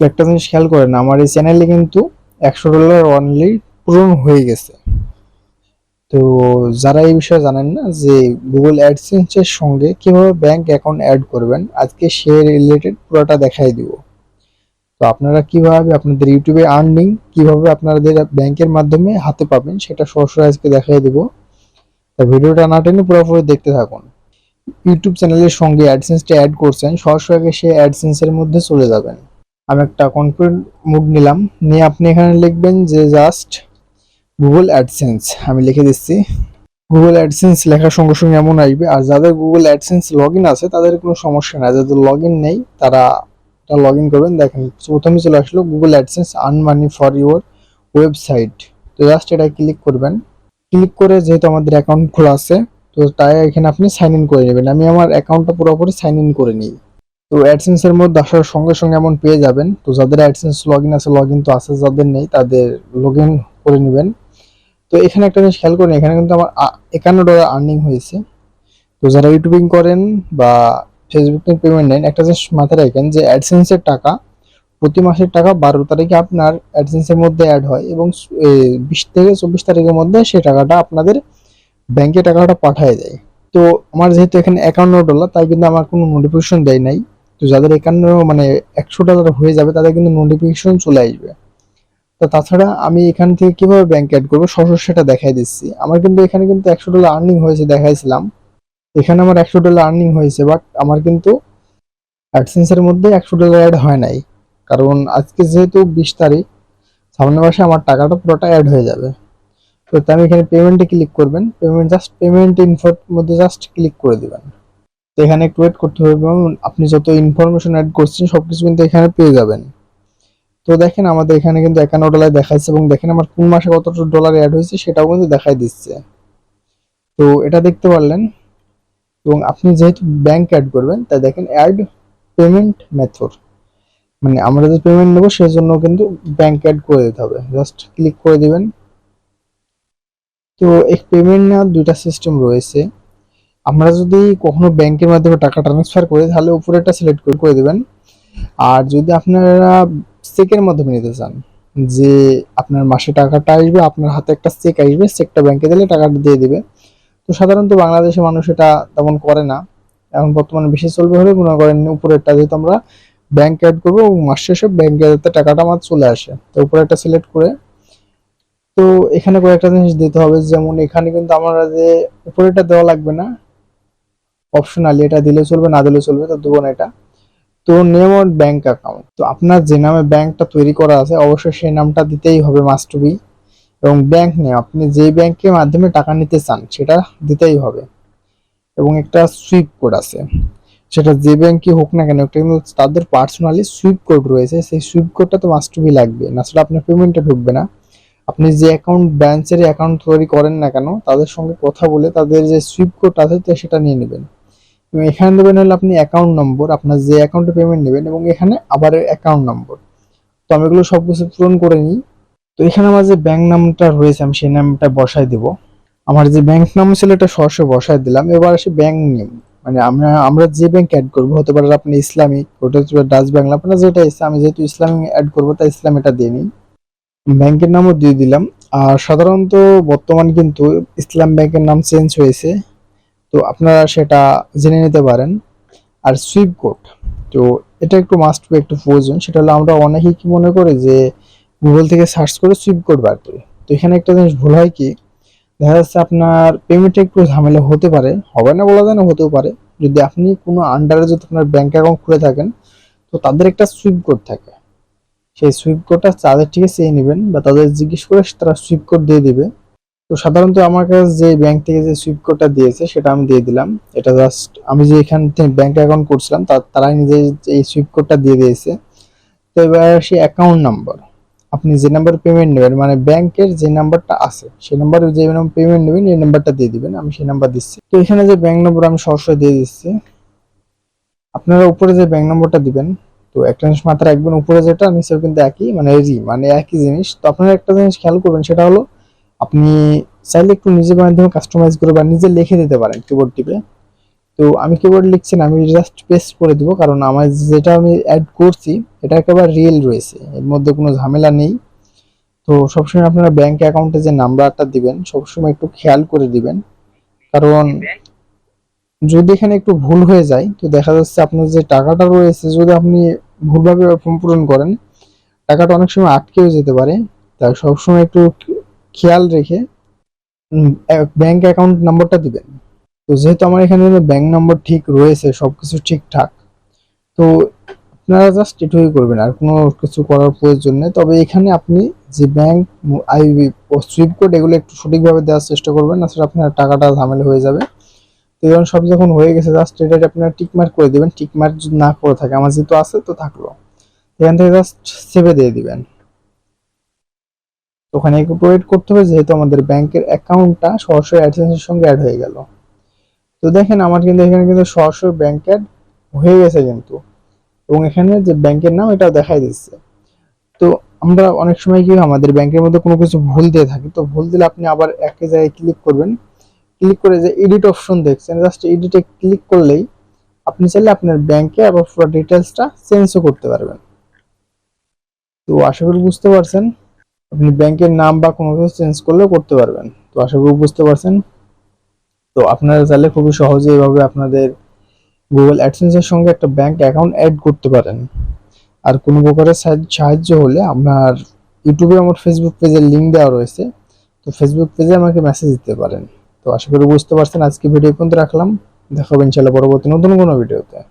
একটা জিনিস খেয়াল করেন, আমার এই চ্যানেলে কিন্তু একশো ডলার অনলি পূরণ হয়ে গেছে। তো যারা এই বিষয়ে জানেন না যে গুগল অ্যাডসেন্সের সঙ্গে কীভাবে ব্যাংক অ্যাকাউন্ট অ্যাড করবেন, আজকে সে রিলেটেড পুরোটা দেখাই দিব। তো আপনারা কীভাবে আপনাদের ইউটিউবে আর্নিং কীভাবে আপনাদের ব্যাংকের মাধ্যমে হাতে পাবেন, সেটা সরাসরি আজকে দেখাই দিব। তো ভিডিওটা না টেনে পুরোপুরি দেখতে থাকুন। ইউটিউব চ্যানেলের সঙ্গে অ্যাডসেন্সটা অ্যাড করছেন, সরাসরি আগে সেই অ্যাডসেন্সের মধ্যে চলে যাবেন। আমি একটা কনফিডেন্ট মুড নিলাম। নিয়ে আপনি এখানে লিখবেন যে জাস্ট গুগল অ্যাডসেন্স আমি লিখে দিচ্ছি। গুগল অ্যাডসেন্স লেখার সঙ্গে সঙ্গে এমন আসবে। আর যাদের গুগল অ্যাডসেন্স লগ আছে, তাদের কোনো সমস্যা নাই। যাদের লগ নেই, তারা লগ ইন করবেন। দেখেন, প্রথমে চলে আসলো Google AdSense earn money for your website তো জাস্ট এটা ক্লিক করবেন। ক্লিক করে যেহেতু আমাদের অ্যাকাউন্ট খোলা আছে, তো তাই এখানে আপনি সাইন ইন করে নেবেন। আমি আমার অ্যাকাউন্টটা পুরোপুরি সাইন ইন করে নিই। তো অ্যাডসেন্স এর মধ্যে আসার সঙ্গে সঙ্গে এমন পেয়ে যাবেন। তো যাদের অ্যাডসেন্স লগ ইন আছে লগ তো আছে, যাদের নেই, তাদের লগ ইন করে নেবেন। তো এখানে একটা জিনিস খেয়াল করেন, এখানে কিন্তু আমার একান্ন ডলার আর্নিং হয়েছে। তো যারা ইউটিউবিং করেন বা ফেসবুক পেমেন্ট নেন, একটা জিনিস মাথায় রাখেন যে অ্যাডসেন্সের টাকা প্রতি মাসের টাকা বারো তারিখে আপনার অ্যাডসেন্সের মধ্যে অ্যাড হয় এবং বিশ থেকে চব্বিশ তারিখের মধ্যে সেই টাকাটা আপনাদের ব্যাংকে টাকাটা পাঠায় দেয়। তো আমার যেহেতু এখানে একান্ন ডলার তাই কিন্তু আমার কোনো নোটিফিকেশন দেয় নাই। তো যাদের একান্ন মানে একশো ডলার হয়ে যাবে, তাদের কিন্তু নোটিফিকেশন চলে আসবে। তো তাছাড়া আমি এখান থেকে কীভাবে ব্যাংক অ্যাড করব সরাসরি সেটা দেখাই দিচ্ছি। আমার কিন্তু এখানে কিন্তু একশো ডলার আর্নিং হয়েছে দেখাইছিলাম। এখানে আমার একশো ডলার আর্নিং হয়েছে বাট আমার কিন্তু অ্যাডসেন্সের মধ্যে একশো ডলার অ্যাড হয় নাই। কারণ আজকে যেহেতু বিশ তারিখ, সামনের মাসে আমার টাকাটা পুরোটা অ্যাড হয়ে যাবে। তো আমি এখানে পেমেন্টে ক্লিক করবেন। পেমেন্ট জাস্ট পেমেন্ট ইনফোর মধ্যে জাস্ট ক্লিক করে দিবেন। তো এখানে একটু ওয়েট করতে হবে এবং আপনি যত ইনফরমেশন অ্যাড করছেন সব কিছু কিন্তু এখানে পেয়ে যাবেন। তো দেখেন আমাদের এখানে কিন্তু একান্ন ডলার দেখাচ্ছে এবং দেখেন আমার কোন মাসে কত ডলার অ্যাড হয়েছে সেটাও কিন্তু দেখাই দিচ্ছে। তো এটা দেখতে পারলেন এবং আপনি যেহেতু ব্যাংক অ্যাড করবেন, তাই দেখেন অ্যাড পেমেন্ট মেথড মানে আমরা যে পেমেন্ট নেব সেই জন্য কিন্তু ব্যাংক অ্যাড করে দিতে হবে। জাস্ট ক্লিক করে দিবেন। তো এই পেমেন্ট নেওয়ার দুইটা সিস্টেম রয়েছে। আমরা যদি কখনো ব্যাংকের মাধ্যমে টাকা ট্রান্সফার করি, তাহলে উপরেটা সিলেক্ট করে করে দেবেন। আর যদি আপনারা চেকের মাধ্যমে নিতে চান, যে আপনার মাসে টাকাটা আসবে, আপনার হাতে একটা চেক আসবে চেকটা ব্যাংকে দিলে টাকাটা দিয়ে দেবে। তো সাধারণত বাংলাদেশের মানুষ এটা তেমন করে না। এখন বর্তমানে বেশি চলবে হলে মনে করেন উপরেরটা যেহেতু আমরা ব্যাংক অ্যাড করব মাস শেষে ব্যাংকে যাতে টাকাটা আমার চলে আসে, তো উপরে একটা সিলেক্ট করে। তো এখানে কয়েকটা জিনিস দিতে হবে, যেমন এখানে কিন্তু আমরা যে উপরেটা দেওয়া লাগবে না অপশনালি এটা দিলে চলবে, না দিলে চলবে, তো দেবো না এটা। তো নেম ব্যাংক অ্যাকাউন্ট তো আপনার যে নামে ব্যাংকটা তৈরি করা আছে, অবশ্যই সেই নামটা দিতেই হবে মাস্ট বি এবং ব্যাংক নেম আপনি যে ব্যাংকের মাধ্যমে টাকা নিতে চান, সেটা দিতেই হবে। এবং একটা সুইপ কোড আছে। সেটা যে ব্যাংকই হোক না কেন, একটা কিন্তু তাদের পার্সোনালি সুইপ কোড রয়েছে। সেই সুইপ কোডটা তো মাস্ট বি লাগবে। না সেটা আপনার পেমেন্টে ঢুকবে না। আপনি যে অ্যাকাউন্ট ব্রাঞ্চের অ্যাকাউন্ট তৈরি করেন না কেন, তাদের সঙ্গে কথা বলে তাদের যে সুইপ কোড আছে, তো সেটা নিয়ে নেবেন। এবং এখানে দেবেন হলো আপনি অ্যাকাউন্ট নম্বর আপনার যে অ্যাকাউন্টে পেমেন্ট নেবেন এবং এখানে আবার অ্যাকাউন্ট নম্বর তো আমি এগুলো সব কিছু পূরণ করে নিই। তো এখানে আমার যে ব্যাংক নামটা রয়েছে, আমি সেই নামটা বসাই দেব। আমার যে ব্যাংক নাম ছিল, এটা সরাসরি বসাই দিলাম। এবার আসে ব্যাংক নেম মানে আমরা আমরা যে ব্যাংক অ্যাড করব, হতে পারে আপনি ইসলামিক, ওটা হচ্ছে ডাচ বাংলা, আপনার যেটা ইচ্ছা। আমি যেহেতু ইসলামিক অ্যাড করব, তাই ইসলাম এটা দিয়ে নিই। ব্যাংকের নামও দিয়ে দিলাম। আর সাধারণত বর্তমান কিন্তু ইসলাম ব্যাংকের নাম চেঞ্জ হয়েছে। তো আপনারা সেটা জেনে নিতে পারেন। আর সুইপ কোড তো এটা একটু মাস্ট বি একটু প্রয়োজন। সেটা হলো আমরা অনেকেই কি মনে করি যে গুগল থেকে সার্চ করে সুইপ কোড বার করি। তো এখানে একটা জিনিস ভুল হয় কি? দেখা যাচ্ছে আপনার পেমেন্টে একটু ঝামেলা হতে পারে। হবে না বলা যায় না, হতেও পারে। যদি আপনি কোনো আন্ডারে যদি আপনার ব্যাঙ্ক অ্যাকাউন্ট খুলে থাকেন, তো তাদের একটা সুইপ কোড থাকে। সেই সুইপ কোডটা তাদের থেকে চেয়ে নেবেন বা তাদের জিজ্ঞেস করে তারা সুইপ কোড দিয়ে দিবে। তো সাধারণত আমার কাছে যে ব্যাংক থেকে যে সুইপ কোডটা দিয়েছে, সেটা আমি দিয়ে দিলাম। এটা জাস্ট আমি যে এখান থেকে ব্যাংক অ্যাকাউন্ট করছিলাম তারাই নিজে এই সুইপ কোডটা দিয়ে দিয়েছে। তো এবার সে অ্যাকাউন্ট নাম্বার আপনি যে নাম্বার পেমেন্ট নেবেন মানে ব্যাংকের যে নাম্বারটা আছে, সেই নাম্বারে যে নাম্বার পেমেন্ট নেবেন, এই নাম্বারটা দিয়ে দিবেন। আমি সেই নাম্বার দিচ্ছি। তো এখানে যে ব্যাংক নম্বর আমি সরাসরি দিয়ে দিচ্ছি, আপনারা উপরে যে ব্যাংক নম্বরটা দিবেন, তো একটা জিনিস মাথায় রাখবেন, উপরে যেটা, নিচেও কিন্তু একই মানে মানে একই জিনিস। তো আপনারা একটা জিনিস খেয়াল করবেন, সেটা হলো আপনি চাইলে একটু নিজের মাধ্যমে কাস্টমাইজ করে বা নিজে লিখে দিতে পারেন কিবোর্ড টিপে। তো আমি কিবোর্ড লিখছি না আমি জাস্ট পেস্ট করে দিব কারণ আমার যেটা আমি অ্যাড করছি, এটা একেবারে রিয়েল রয়েছে, এর মধ্যে কোনো ঝামেলা নেই। তো সবসময় আপনারা ব্যাংক অ্যাকাউন্টে যে নাম্বারটা দিবেন, সবসময় একটু খেয়াল করে দিবেন। কারণ যদি এখানে একটু ভুল হয়ে যায়, তো দেখা যাচ্ছে আপনার যে টাকাটা রয়েছে, যদি আপনি ভুলভাবে ফর্ম পূরণ করেন, টাকাটা অনেক সময় আটকেও যেতে পারে। তাই সবসময় একটু খেয়াল রেখে ব্যাংক অ্যাকাউন্ট নাম্বারটা দিবেন। তো যেহেতু আমার এখানে ব্যাংক নম্বর ঠিক রয়েছে, সবকিছু ঠিকঠাক, তো আপনারা জাস্ট এটুকুই করবেন। আর কোনো কিছু করার প্রয়োজন নেই। তবে এখানে আপনি যে ব্যাংক আইবি সুইপ কোড এগুলো একটু সঠিকভাবে দেওয়ার চেষ্টা করবেন, না সেটা আপনার টাকাটা ঝামেলা হয়ে যাবে। তো এখন সব যখন হয়ে গেছে জাস্ট এটা আপনারা টিক মার্ক করে দিবেন টিক মার্ক যদি না করে থাকে, আমার যেহেতু আছে, তো থাকল। এখান থেকে জাস্ট সেভে দিয়ে দিবেন। ওখানে একটু ওয়েট করতে হবে যেহেতু আমাদের ব্যাংকের অ্যাকাউন্টটা সরাসরি অ্যাডসেন্সের সঙ্গে অ্যাড হয়ে গেল। তো দেখেন, আমার কিন্তু এখানে কিন্তু সরাসরি ব্যাংক অ্যাড হয়ে গেছে কিন্তু। এবং এখানে যে ব্যাংকের নাম এটাও দেখাই দিচ্ছে। তো আমরা অনেক সময় কি আমাদের ব্যাংকের মধ্যে কোনো কিছু ভুল দিয়ে থাকি। তো ভুল দিলে আপনি আবার একই জায়গায় ক্লিক করবেন। ক্লিক করে যে এডিট অপশন দেখছেন জাস্ট এডিটে ক্লিক করলেই আপনি চাইলে আপনার ব্যাংকে আবার পুরো ডিটেলসটা চেঞ্জও করতে পারবেন। তো আশা করি বুঝতে পারছেন। আপনি ব্যাংকের নাম বা কোনো কিছু চেঞ্জ করলেও করতে পারবেন। তো আশা করি বুঝতে পারছেন। তো আপনারা চাইলে খুবই সহজে এভাবে আপনাদের গুগল অ্যাডসেন্সের সঙ্গে একটা ব্যাংক অ্যাকাউন্ট অ্যাড করতে পারেন। আর কোনো প্রকারের সাহায্য- হলে আপনার ইউটিউবে আমার ফেসবুক পেজের লিঙ্ক দেওয়া রয়েছে। তো ফেসবুক পেজে আমাকে মেসেজ দিতে পারেন। তো আশা করি বুঝতে পারছেন। আজকে ভিডিও পর্যন্ত রাখলাম। দেখা হবে পরবর্তী নতুন কোনো ভিডিওতে